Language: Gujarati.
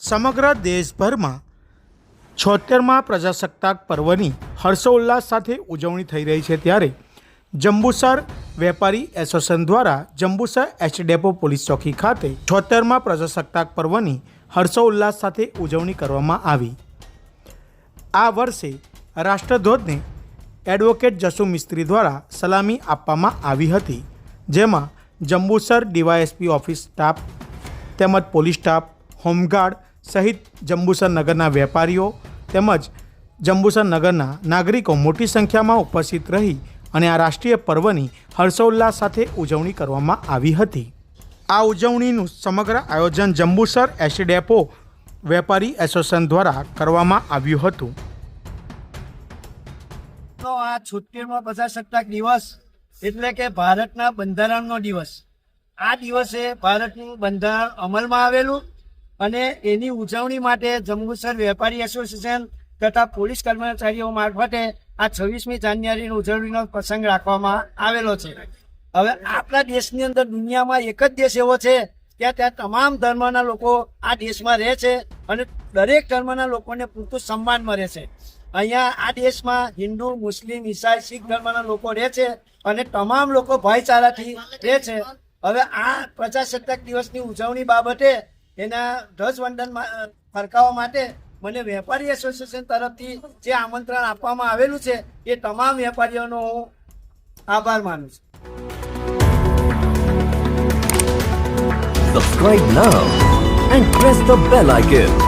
સમગ્ર દેશભરમાં છોતેરમાં પ્રજાસત્તાક પર્વની હર્ષોલ્લાસ સાથે ઉજવણી થઈ રહી છે ત્યારે જંબુસર વેપારી એસોસિએશન દ્વારા જંબુસર એચ ડેપો પોલીસ ચોકી ખાતે છોતેરમાં પ્રજાસત્તાક પર્વની હર્ષોલ્લાસ સાથે ઉજવણી કરવામાં આવી. આ વર્ષે રાષ્ટ્રધ્વજને એડવોકેટ જસુ મિસ્ત્રી દ્વારા સલામી આપવામાં આવી હતી, જેમાં જંબુસર ડીવાયએસપી ઓફિસ સ્ટાફ તેમજ પોલીસ સ્ટાફ, હોમગાર્ડ સહિત જંબુસર નગરના વેપારીઓ તેમજ જંબુસર નગરના નાગરિકો મોટી સંખ્યામાં ઉપસ્થિત રહી અને આ રાષ્ટ્રીય પર્વની હર્ષોલ્લાસ સાથે ઉજવણી કરવામાં આવી હતી. આ ઉજવણીનું સમગ્ર આયોજન જંબુસર એસી ડેપો વેપારી એસોસિએશન દ્વારા કરવામાં આવ્યું હતું. તો આ છોતેરમો પ્રજાસત્તાક દિવસ એટલે કે ભારતના બંધારણનો દિવસ. આ દિવસે ભારતનું બંધારણ અમલમાં આવેલું અને એની ઉજવણી માટે જંબુસર વેપારી એસોસિએશન તથા પોલીસ કર્મચારીઓ મારફતે આ છવ્વીસમી જાન્યુઆરીની ઉજવણીનો પ્રસંગ રાખવામાં આવેલો છે. હવે આપણા દેશની અંદર દુનિયામાં એક જ દેશ એવો છે ત્યાં ત્યાં તમામ ધર્મના લોકો આ દેશમાં રહે છે અને દરેક ધર્મના લોકોને પૂરતું સન્માન મળે છે. અહીંયા આ દેશમાં હિન્દુ, મુસ્લિમ, ઈસાઈ, શીખ ધર્મના લોકો રહે છે અને તમામ લોકો ભાઈચારાથી રહે છે. હવે આ પ્રજાસત્તાક દિવસની ઉજવણી બાબતે એના ધ્વજવંદન ફરકાવવા માટે મને વેપારી એસોસિએશન તરફથી જે આમંત્રણ આપવામાં આવેલું છે, એ તમામ વેપારીઓનો હું આભાર માનું છું Subscribe now and press the bell icon.